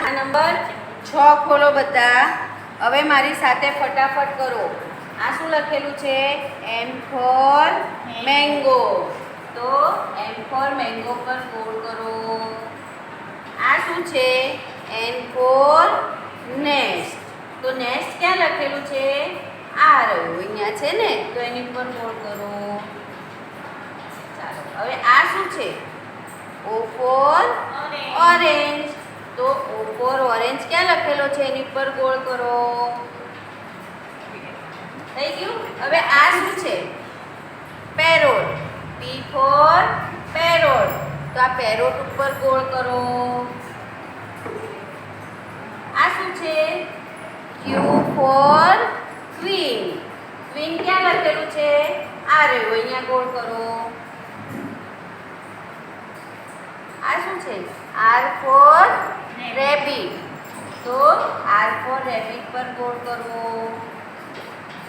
આ નંબર છ ખોલો બધા. હવે મારી સાથે ફટાફટ કરો. આ શું લખેલું છે? એમ ફોર મેંગો તો એમ ફોર મેંગો પર ગોળ કરો. આ શું છે? એન ફોર નેસ્ટ તો નેસ્ટ ક્યાં લખેલું છે? આ રહ્યું. અહીંયા છે ને? તો એની ઉપર ગોળ કરો. ચાલો હવે આ શું છે? ઓ ફોર ઓરેન્જ તો ફોર ઓરેન્જ ક્યાં લખેલો છે? એની ઉપર ગોળ કરો. થઈ ગયું? હવે આ શું છે? પેરોટ પી ફોર પેરોટ તો આ પેરોટ ઉપર ગોળ કરો. આ શું છે? ક્યુ ફોર ક્વીન ક્વીન ક્યાં લખેલું છે? આ રહ્યું, અહીંયા ગોળ કરો. આ શું છે? આર ફોર રેબિટ તો આર ફોર રેબિટ પર ગોળ કરો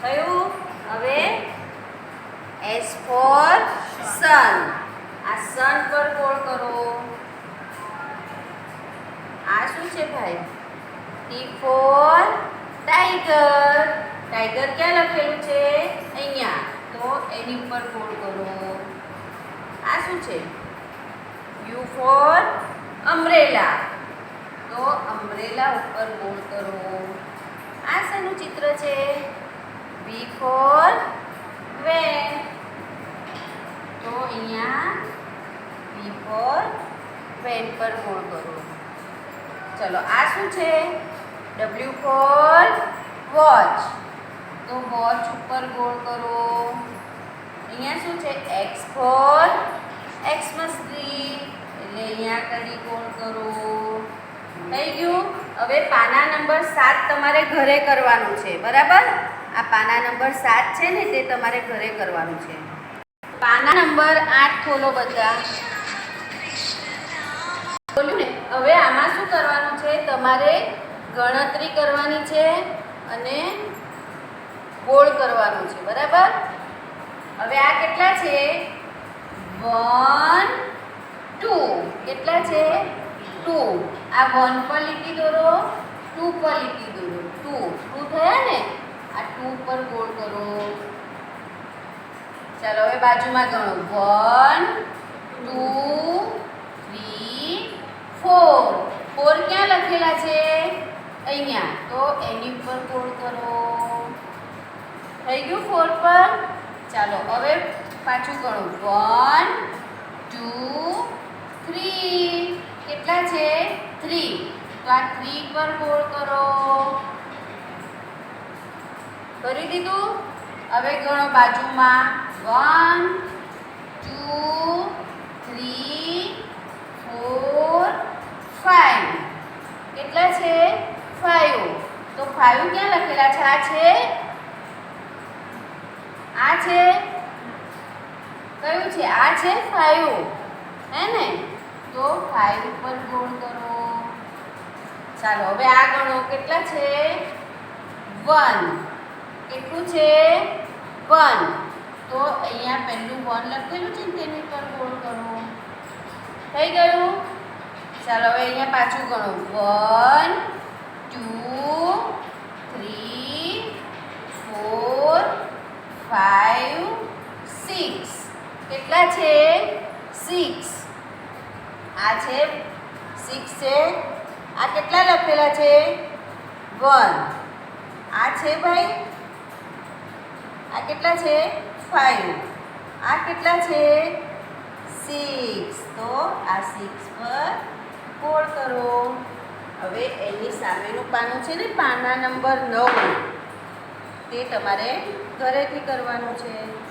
થયું? હવે એસ ફોર સન. આ સન પર ગોળ કરો. આ શું છે ભાઈ? T four tiger. ટાઈગર ક્યાં લખેલું છે? અહીંયા. તો એની ઉપર ગોળ કરો. આ શું છે? U for umbrella. તો અમ્બ્રેલા ઉપર ગોળ કરો. આ શેનું ચિત્ર છે? બી ફોર વેન તો અહીંયા બી ફોર વેન પર ગોળ કરો. ચલો, આ શું છે? ડબલ્યુ ફોર વોચ તો વોચ ઉપર ગોળ કરો. અહીંયા શું છે? એક્સ ફોર એક્સમસ ટ્રી એટલે અહીંયા કરી ગોળ કરો. થઈ ગયું. હવે પાના નંબર સાત તમારે ઘરે કરવાનું છે. બરાબર? આ પાના નંબર સાત છે ને, તે તમારે ઘરે કરવાનું છે. પાના નંબર આઠ ખોલો બધા. બોલ્યું ને? હવે આમાં શું કરવાનું છે? તમારે ગણતરી કરવાની છે અને ગોળ કરવાનું છે. બરાબર? હવે આ કેટલા છે? One, two. કેટલા છે? ટુ. આ વન પર લીટી દોરો, ટુ પર લીટી દોરો. ટુ. ટુ થયા ને? આ ટુ પર ગોળ કરો. ચાલો, હવે બાજુમાં ગણો. One, two, three, four. Four ક્યાં લખેલા છે? અહીંયા. તો એની ઉપર ગોળ કરો. થઈ ગયું ફોર પર? ચાલો, હવે પાછું ગણો. One, two, three. કેટલા છે? થ્રી તો આ થ્રી પર ગોળ કરો. કરી દીધું? હવે ગણો બાજુમાં. One two three four five કેટલા છે? ફાઈવ તો ફાઈવ ક્યાં લખેલા છે? આ છે? આ છે? કયું છે? આ છે ફાઈવ હે ને? ફાઈવ ઉપર ગોળ કરો. ચાલો, હવે આ ગણો. કેટલા છે? વન કેટલું છે? વન તો અહીંયા પહેલું વન લખેલું છે ને તેની પર ગોળ કરો. થઈ ગયું? ચાલો, હવે અહીંયા પાછું ગણો. One two three four five six કેટલા છે? સિક્સ આ છે સિક્સ છે. આ કેટલા લખેલા છે? વન આ છે ભાઈ? આ કેટલા છે? ફાઈવ આ કેટલા છે? સિક્સ તો આ સિક્સ પર કોડ કરો? હવે એની સામેનું પાનું છે ને, પાના નંબર નવ. તે તમારે ઘરેથી કરવાનું છે.